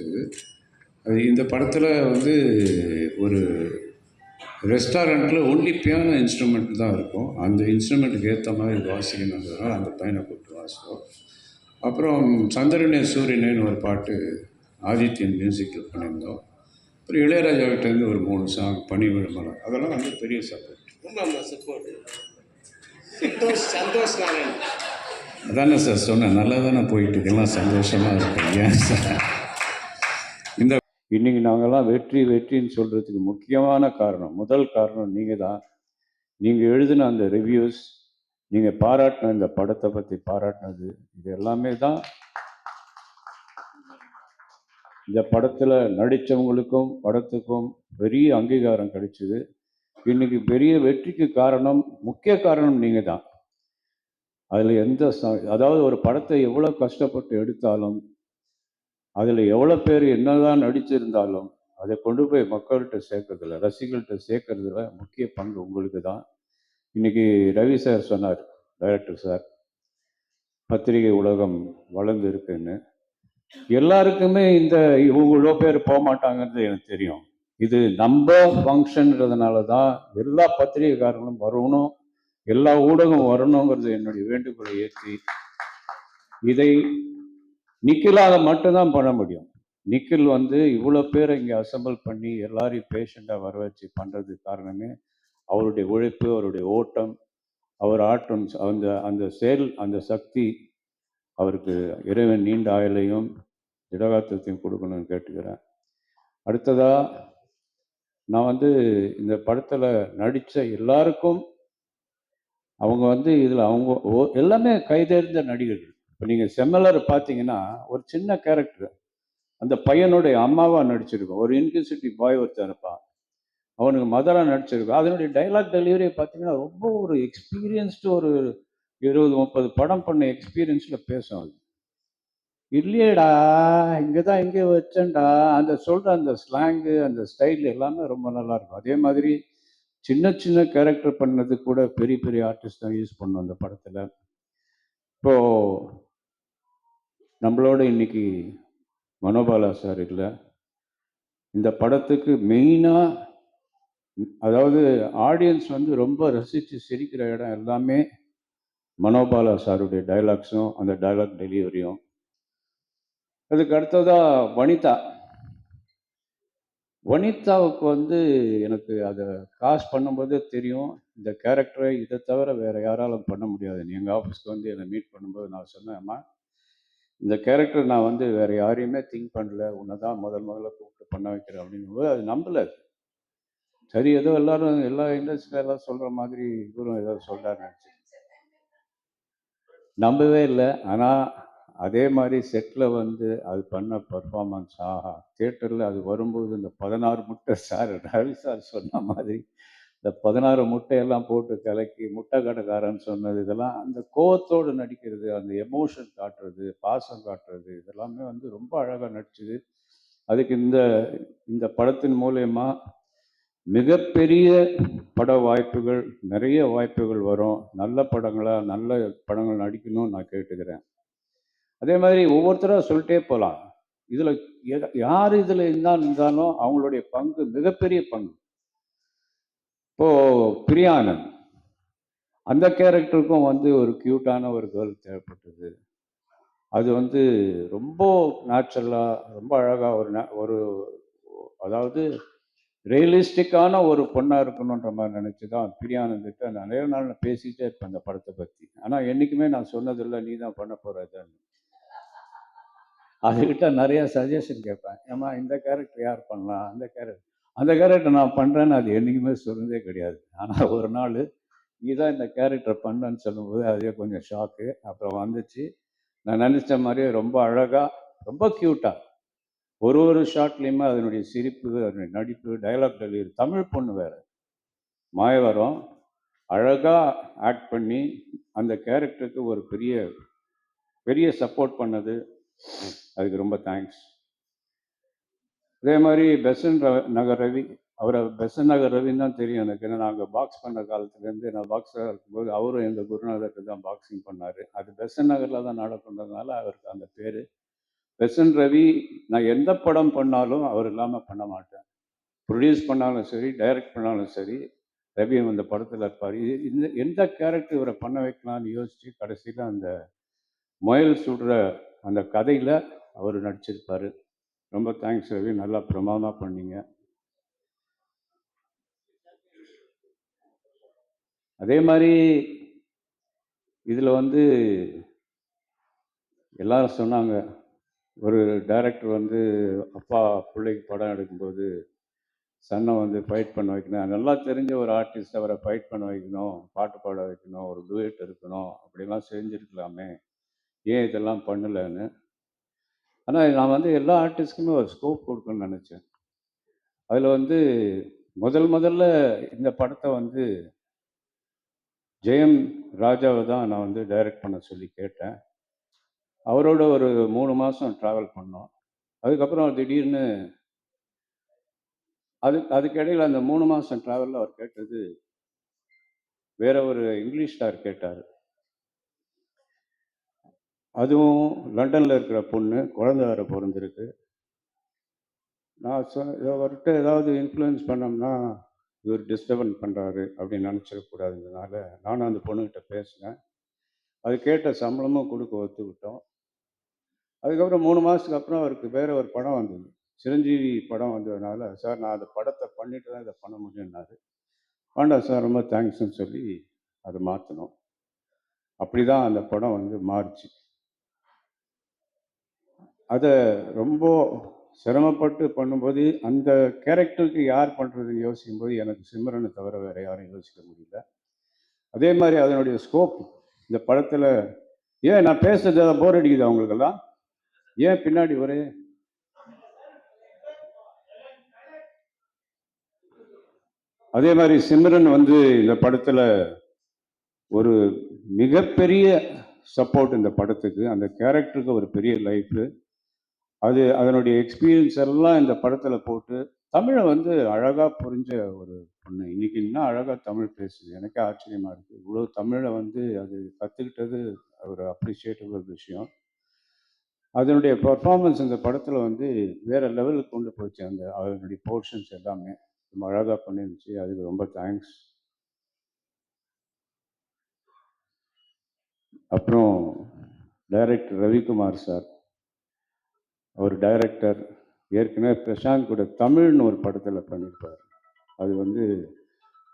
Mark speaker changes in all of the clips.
Speaker 1: வாசித்தது அது இந்த படத்தில் வந்து ஒரு ரெஸ்டாரண்ட்டில் ஒன்லி பியானோ இன்ஸ்ட்ருமெண்ட் தான் இருக்கும். அந்த இன்ஸ்ட்ருமெண்ட்டுக்கு ஏற்ற மாதிரி வாசிக்கணுன்றதுனால அந்த பையனை கூப்பிட்டு வாசித்தோம் அப்புறம் சந்திரனே சூரியனேன்னு ஒரு பாட்டு ஆதித்யன் மியூசிக்கில் பண்ணியிருந்தோம். அப்புறம் இளையராஜாவிட்டேருந்து ஒரு மூணு சாங் பனி விழுமரம் அதெல்லாம் வந்து பெரிய சப்போர்ட்
Speaker 2: ரொம்ப சப்போர்ட் சந்தோஷ் சந்தோஷ் நாராயண்
Speaker 1: அதானே சார் சொன்னேன் நல்லா தானே போயிட்டு இருக்கலாம் சந்தோஷமாக இருக்கேன் ஏன் சார் இன்றைக்கி இன்னைக்கு நாங்கள்லாம் வெற்றி வெற்றின்னு சொல்கிறதுக்கு முக்கியமான காரணம் முதல் காரணம் நீங்கள் தான் நீங்கள் எழுதின அந்த ரிவ்யூஸ் நீங்கள் பாராட்டின இந்த படத்தை பற்றி பாராட்டினது இது எல்லாமே தான் இந்த படத்தில் நடித்தவங்களுக்கும் படத்துக்கும் பெரிய அங்கீகாரம் கிடைச்சிது. இன்னைக்கு பெரிய வெற்றிக்கு காரணம் முக்கிய காரணம் நீங்கள் தான் அதில் எந்த ச- அதாவது ஒரு படத்தை எவ்வளோ கஷ்டப்பட்டு எடுத்தாலும் அதில் எவ்வளோ பேர் என்னதான் நடிச்சிருந்தாலும் அதை கொண்டு போய் மக்கள்கிட்ட சேர்க்கறதுல ரசிகர்கள்ட்ட சேர்க்கறதுல முக்கிய பங்கு உங்களுக்கு தான் இன்னைக்கு ரவி சார் சொன்னார் டைரக்டர் சார் பத்திரிகை உலகம் வளர்ந்து இருக்குன்னு. எல்லாருக்குமே இந்த இவ்வளோ பேர் போக மாட்டாங்கன்றது எனக்கு தெரியும். இது நம்ம ஃபங்க்ஷன்றதுனால தான் எல்லா பத்திரிகைக்காரங்களும் வரணும் எல்லா ஊடகம் வரணுங்கிறது என்னுடைய வேண்டுகோளை ஏற்றி இதை நிக்கிலாக மட்டும்தான் பண்ண முடியும். நிக்கில் வந்து இவ்வளோ பேரை இங்கே அசெம்பிள் பண்ணி எல்லாரையும் பேஷண்ட்டாக வர வச்சு பண்ணுறதுக்கு காரணமே அவருடைய உழைப்பு அவருடைய ஓட்டம் அவர் ஆட்டம் அந்த அந்த செயல் அந்த சக்தி அவருக்கு இறைவன் நீண்ட ஆயுளையும் திடகாத்தத்தையும் கொடுக்கணும்னு கேட்டுக்கிறேன். அடுத்ததாக நான் வந்து இந்த படத்தில் நடித்த எல்லாருக்கும் அவங்க வந்து இதில் அவங்க ஓ- எல்லாமே கைதேர்ந்த நடிகர்கள். இப்போ நீங்கள் செம்மலர் பார்த்தீங்கன்னா ஒரு சின்ன கேரக்டர் அந்த பையனுடைய அம்மாவாக நடிச்சிருக்கோம். ஒரு இன்கியூசிட்டி பாய் ஒருத்தன் இருப்பான். அவனுக்கு மதராக நடிச்சிருக்கும். அதனுடைய டைலாக் டெலிவரியை பார்த்தீங்கன்னா ரொம்ப ஒரு எக்ஸ்பீரியன்ஸ்டு ஒரு இருபது முப்பது படம் பண்ண எக்ஸ்பீரியன்ஸில் பேசும் அது. இல்லையேடா இங்கே தான் இங்கே வச்சேன்டா. அந்த சொல்கிற அந்த ஸ்லாங்கு அந்த ஸ்டைல் எல்லாமே ரொம்ப நல்லா இருக்கும். அதே மாதிரி சின்ன சின்ன கேரக்டர் பண்ணது கூட பெரிய பெரிய ஆர்டிஸ்ட் தான் யூஸ் பண்ணோம் அந்த படத்தில். இப்போது நம்மளோட இன்னைக்கு மனோபாலா சார் இல்லை இந்த படத்துக்கு மெயினாக அதாவது ஆடியன்ஸ் வந்து ரொம்ப ரசித்து சிரிக்கிற இடம் எல்லாமே மனோபாலா சாருடைய டைலாக்ஸும் அந்த டைலாக் டெலிவரியும் அதுக்கு அடுத்ததாக வனிதா. வனிதாவுக்கு வந்து எனக்கு அதை காஸ் பண்ணும்போதே தெரியும். இந்த கேரக்டரை இதை தவிர வேறு யாராலும் பண்ண முடியாது. எங்கள் ஆஃபீஸ்க்கு வந்து என்னை மீட் பண்ணும்போது நான் சொன்னேன் இந்த கேரக்டர் நான் வந்து வேறு யாரையுமே திங்க் பண்ணல. உன்னை தான் முதல் முதல்ல கூப்பிட்டு பண்ண வைக்கிறேன் அப்படிங்கும்போது அது நம்பலை. அது. சரி ஏதோ எல்லாரும் எல்லா இண்டஸ்ட்ரியில் எல்லாம் சொல்கிற மாதிரி இவரும் ஏதோ சொல்றாரு நினச்சி நம்பவே இல்லை. ஆனால் அதே மாதிரி செட்டில் வந்து அது பண்ண பர்ஃபார்மன்ஸ் ஆஹா தேட்டரில் அது வரும்போது இந்த பதினாறு முட்டை சார் ரவி சார் சொன்ன மாதிரி இந்த பதினாறு முட்டையெல்லாம் போட்டு கலக்கி முட்டை கடைக்காரன்னு சொன்னது இதெல்லாம் அந்த கோவத்தோடு நடிக்கிறது அந்த எமோஷன் காட்டுறது பாசம் காட்டுறது இதெல்லாமே வந்து ரொம்ப அழகாக நடிச்சுது. அதுக்கு இந்த இந்த படத்தின் மூலயமா மிகப்பெரிய பட வாய்ப்புகள் நிறைய வாய்ப்புகள் வரும். நல்ல படங்களாக நல்ல படங்கள் நடிக்கணும்னு நான் கேட்டுக்கிறேன். அதே மாதிரி ஒவ்வொருத்தராக சொல்லிட்டே போகலாம் இதில் யார் இதில் இருந்தாலும் இருந்தாலும் அவங்களுடைய பங்கு மிகப்பெரிய பங்கு. இப்போது பிரியானந்த் அந்த கேரக்டருக்கும் வந்து ஒரு க்யூட்டான ஒரு கேர்ள் தேவைப்பட்டது. அது வந்து ரொம்ப நேச்சுரலாக ரொம்ப அழகாக ஒரு ஒரு அதாவது ரியலிஸ்டிக்கான ஒரு பொண்ணாக இருக்கணுன்ற மாதிரி நினச்சி தான் பிரியானந்திட்ட நிறைய நாள் நான் பேசிகிட்டே இருப்பேன் அந்த படத்தை பற்றி ஆனால் என்றைக்குமே நான் சொன்னதில்லை நீ தான் பண்ண போகிறதுன்னு அதுக்கிட்ட நிறையா சஜஷன் கேட்பேன். ஏம்மா இந்த கேரக்டர் யார் பண்ணலாம்? அந்த கேரக்டர் அந்த கேரக்டர் நான் பண்ணுறேன்னு அது என்றைக்குமே சொன்னதே கிடையாது. ஆனால் ஒரு நாள் இதுதான் இந்த கேரக்டர் பண்ணேன்னு சொல்லும்போது அதே கொஞ்சம் ஷாக்கு அப்புறம் வந்துச்சு. நான் நினச்ச மாதிரியே ரொம்ப அழகாக ரொம்ப க்யூட்டாக ஒரு ஒரு ஷாட்லேயுமே அதனுடைய சிரிப்பு அதனுடைய நடிப்பு டைலாக் டெலிவரி தமிழ் பொண்ணு வேறு. மாயவரம் அழகாக ஆக்ட் பண்ணி அந்த கேரக்டருக்கு ஒரு பெரிய பெரிய சப்போர்ட் பண்ணது. அதுக்கு ரொம்ப தேங்க்ஸ் அதே மாதிரி பெசன் ரவி நகர் ரவி அவரை பெசன் நகர் ரவின்னு தான் தெரியும் எனக்கு. ஏன்னா நாங்கள் பாக்ஸ் பண்ண காலத்துலேருந்து நான் பாக்ஸாக இருக்கும்போது அவரும் எங்கள் குருநாதர்கிட்ட தான் பாக்ஸிங் பண்ணார். அது பெசன் நகரில் தான் நடக்கின்றதுனால அவருக்கு அந்த பேர். பெசன் ரவி நான் எந்த படம் பண்ணாலும் அவர் இல்லாமல் பண்ண மாட்டேன். ப்ரொடியூஸ் பண்ணாலும் சரி டைரக்ட் பண்ணாலும் சரி ரவி அந்த படத்தில் இருப்பார். இது இந்த எந்த கேரக்டர் இவரை பண்ண வைக்கலாம்னு யோசித்து கடைசியில் அந்த முயல் சுடுற அந்த கதையில் அவர் நடிச்சிருப்பார். ரொம்ப தேங்க்ஸ் ரவி. நல்லா பிரமாதமாக பண்ணீங்க. அதே மாதிரி இதில் வந்து எல்லாரும் சொன்னாங்க. ஒரு டைரக்டர் வந்து அப்பா பிள்ளைக்கு படம் எடுக்கும்போது சன்னை வந்து ஃபைட் பண்ண வைக்கணும். நல்லா தெரிஞ்ச ஒரு ஆர்டிஸ்ட் அவரை ஃபைட் பண்ண வைக்கணும் பாட்டு பாட வைக்கணும் ஒரு டூயட் இருக்கணும் அப்படிலாம் செஞ்சுருக்கலாமே. ஏன் இதெல்லாம் பண்ணலைன்னு. ஆனால் நான் வந்து எல்லா ஆர்டிஸ்ட்டுக்குமே ஒரு ஸ்கோப் கொடுக்கணும்னு நினச்சேன். அதில் வந்து முதல் முதல்ல இந்த படத்தை வந்து ஜெயம் ராஜாவை தான் நான் வந்து டைரக்ட் பண்ண சொல்லி கேட்டேன். அவரோட ஒரு மூணு மாதம் ட்ராவல் பண்ணோம். அதுக்கப்புறம் திடீர்னு அது அதுக்கிடையில் அந்த மூணு மாதம் ட்ராவலில் அவர் கேட்டது வேற ஒரு இங்கிலீஷ் ஸ்டார் கேட்டார். அதுவும் லண்டனில் இருக்கிற பொண்ணு குழந்த வேற பிறந்திருக்கு. நான் சொ அவர்கிட்ட ஏதாவது இன்ஃப்ளூயன்ஸ் பண்ணோம்னா இவர் டிஸ்டர்பன் பண்ணுறாரு அப்படின்னு நினச்சிடக்கூடாதுங்கிறதுனால நானும் அந்த பொண்ணுக்கிட்ட பேசினேன். அது கேட்ட சம்பளமும் கொடுக்க ஒத்துக்கிட்டோம் அதுக்கப்புறம் மூணு மாதத்துக்கு அப்புறம் அவருக்கு வேற ஒரு படம் வந்தது. சிரஞ்சீவி படம் வந்ததுனால சார் நான் அந்த படத்தை பண்ணிட்டு தான் இதை பண்ண முடியும்னாரு. வேண்டாம் சார் ரொம்ப தேங்க்ஸ்ன்னு சொல்லி அதை மாற்றினோம் அப்படி தான் அந்த படம் வந்து மாறுச்சு. அதை ரொம்ப சிரமப்பட்டு பண்ணும்போது அந்த கேரக்டருக்கு யார் பண்ணுறதுன்னு யோசிக்கும் போது எனக்கு சிம்ரனை தவிர வேறு யாரும் யோசிக்க முடியல. அதே மாதிரி அதனுடைய ஸ்கோப் இந்த படத்தில் ஏன் நான் பேசுறது போர் அடிக்குது அவங்களுக்கெல்லாம் ஏன் பின்னாடி ஒரே? அதே மாதிரி சிம்ரன் வந்து இந்த படத்தில் ஒரு மிகப்பெரிய சப்போர்ட் இந்த படத்துக்கு அந்த கேரக்டருக்கு ஒரு பெரிய லைஃபு அது அதனுடைய எக்ஸ்பீரியன்ஸ் எல்லாம் இந்த படத்தில் போட்டு தமிழை வந்து அழகாக புரிஞ்ச ஒரு பொண்ணு. இன்னைக்கு இன்னும் அழகாக தமிழ் பேசுது. எனக்கே ஆச்சரியமாக இருக்குது இவ்வளோ தமிழை வந்து அது கற்றுக்கிட்டது ஒரு அப்ரிஷியேட்டபிள் விஷயம். அதனுடைய பர்ஃபார்மன்ஸ் இந்த படத்தில் வந்து வேறு லெவலுக்கு கொண்டு போச்சு. அந்த அதனுடைய போர்ஷன்ஸ் எல்லாமே. ரொம்ப அழகாக பண்ணிருந்துச்சு. அதுக்கு ரொம்ப தேங்க்ஸ் அப்புறம் டைரக்டர் ரவிக்குமார் சார். அவர் டைரக்டர் ஏற்கனவே பிரசாந்த் கூட தமிழ்னு ஒரு படத்தில் பண்ணியிருப்பார் அது வந்து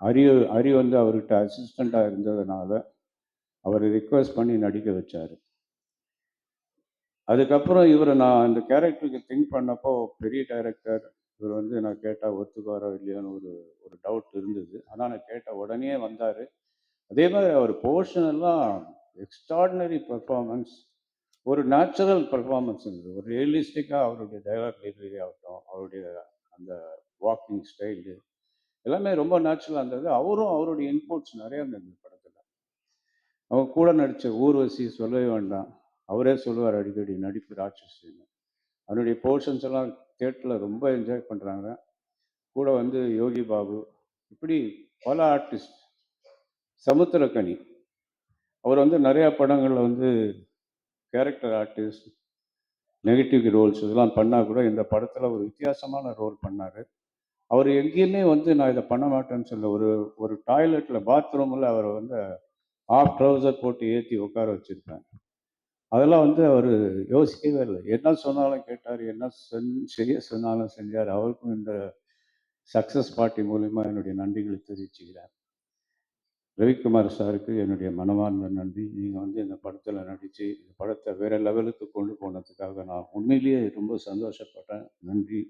Speaker 1: அரிய அரி வந்து அவர்கிட்ட அசிஸ்டண்ட்டாக இருந்ததுனால அவரை ரிக்வெஸ்ட் பண்ணி நடிக்க வச்சார். அதுக்கப்புறம் இவரை நான் அந்த கேரக்டருக்கு திங்க் பண்ணப்போ பெரிய டைரக்டர் இவர் வந்து நான் கேட்டால் ஒத்துக்குவாரோ இல்லையோன்னு ஒரு ஒரு டவுட் இருந்தது. ஆனால் நான் கேட்ட உடனே வந்தார். அதே மாதிரி அவர் போர்ஷன் எல்லாம் எக்ஸ்ட்ராடினரி பர்ஃபார்மன்ஸ் ஒரு நேச்சுரல் பர்ஃபார்மன்ஸ் இருந்தது ஒரு ரியலிஸ்டிக்காக அவருடைய டைலாக் டெலிவரி ஆகட்டும் அவருடைய அந்த வாக்கிங் ஸ்டைலு எல்லாமே ரொம்ப நேச்சுரலாக இருந்தது. அவரும் அவருடைய இன்புட்ஸ் நிறையா இருந்தது படத்தில். அவங்க கூட நடித்த ஊர்வசி சொல்லவே வேண்டாம். அவரே சொல்லுவார் அடிக்கடி நடிப்பு ராட்சசின்னு. அவருடைய போர்ஷன்ஸ் எல்லாம் தேட்டரில் ரொம்ப என்ஜாய் பண்ணுறாங்க கூட வந்து யோகி பாபு இப்படி பல ஆர்டிஸ்ட் சமுத்திரக்கனி. அவர் வந்து நிறையா படங்களில் வந்து கேரக்டர் ஆர்டிஸ்ட் நெகட்டிவ் ரோல்ஸ் இதெல்லாம் பண்ணால் கூட இந்த படத்தில் ஒரு வித்தியாசமான ரோல் பண்ணார். அவர் எங்கேயுமே வந்து நான் இதை பண்ண மாட்டேன்னு சொல்ல ஒரு ஒரு டாய்லெட்டில் பாத்ரூமில் அவரை வந்து ஆஃப் ட்ரௌசர் போட்டு ஏற்றி உட்கார வச்சுருப்பேன். அதெல்லாம் வந்து அவர் யோசிக்கவே இல்லை. என்ன சொன்னாலும் கேட்டார் என்ன செஞ் செய்ய சொன்னாலும் செஞ்சார். அவருக்கும் இந்த சக்ஸஸ் பார்ட்டி மூலிமா என்னுடைய நன்றிகளை தெரிவிச்சுக்கிறேன். ரவிக்குமார் சாருக்கு என்னுடைய மனமார்ந்த நன்றி. நீங்கள் வந்து இந்த படத்தில் நடித்து இந்த படத்தை வேறு லெவலுக்கு கொண்டு போனதுக்காக நான் உண்மையிலேயே ரொம்ப சந்தோஷப்பட்டேன். நன்றி.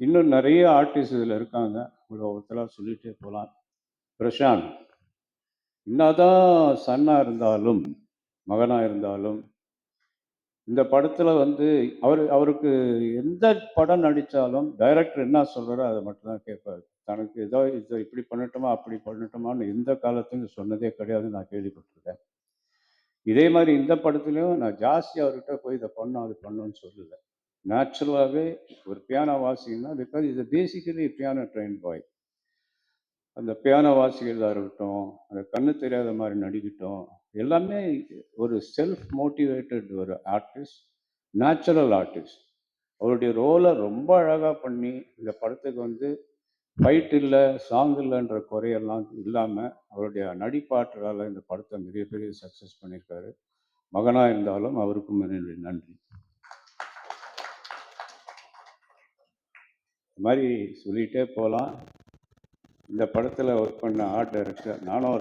Speaker 1: இன்னும் நிறைய ஆர்டிஸ்ட் இதில் இருக்காங்க. இவ்வளோ ஒருத்தராக சொல்லிகிட்டே போகலாம் பிரசாந்த். என்னதான் சன்னாக இருந்தாலும் மகனாக இருந்தாலும் இந்த படத்தில் வந்து அவர் அவருக்கு எந்த படம் நடித்தாலும் டைரக்டர் என்ன சொல்கிறாரோ அதை மட்டும்தான் கேட்பார். தனக்கு ஏதோ இதை இப்படி பண்ணட்டுமா அப்படி பண்ணட்டுமான்னு எந்த காலத்துலையும் சொன்னதே கிடையாது நான் கேள்விப்பட்டிருக்கேன். இதே மாதிரி இந்த படத்துலையும் நான் ஜாஸ்தி அவர்கிட்ட போய் இதை பண்ணோம் அது பண்ணோன்னு சொல்லலை. நேச்சுரலாகவே ஒரு பியானோ வாசிங்கன்னா பிகாஸ் இது பேசிக்கலி பியானோ ட்ரெயின் பாய் அந்த பியானோ வாசிக்கிறதா இருக்கட்டும் அந்த கண்ணு தெரியாத மாதிரி நடிக்கட்டும் எல்லாமே ஒரு செல்ஃப் மோட்டிவேட்டட் ஒரு ஆர்டிஸ்ட் நேச்சுரல் ஆர்டிஸ்ட் அவருடைய ரோலை ரொம்ப அழகாக பண்ணி இந்த படத்துக்கு வந்து ஃபைட் இல்லை சாங் இல்லைன்ற குறையெல்லாம் இல்லாமல் அவருடைய நடிப்பாற்றலால் இந்த படத்தை மிகப்பெரிய சக்ஸஸ் பண்ணியிருக்காரு. மகனாக இருந்தாலும் அவருக்கும் என்னுடைய நன்றி. இது மாதிரி சொல்லிகிட்டே போகலாம் இந்த படத்தில் ஒர்க் பண்ண ஆர்ட் டைரக்டர் நானும்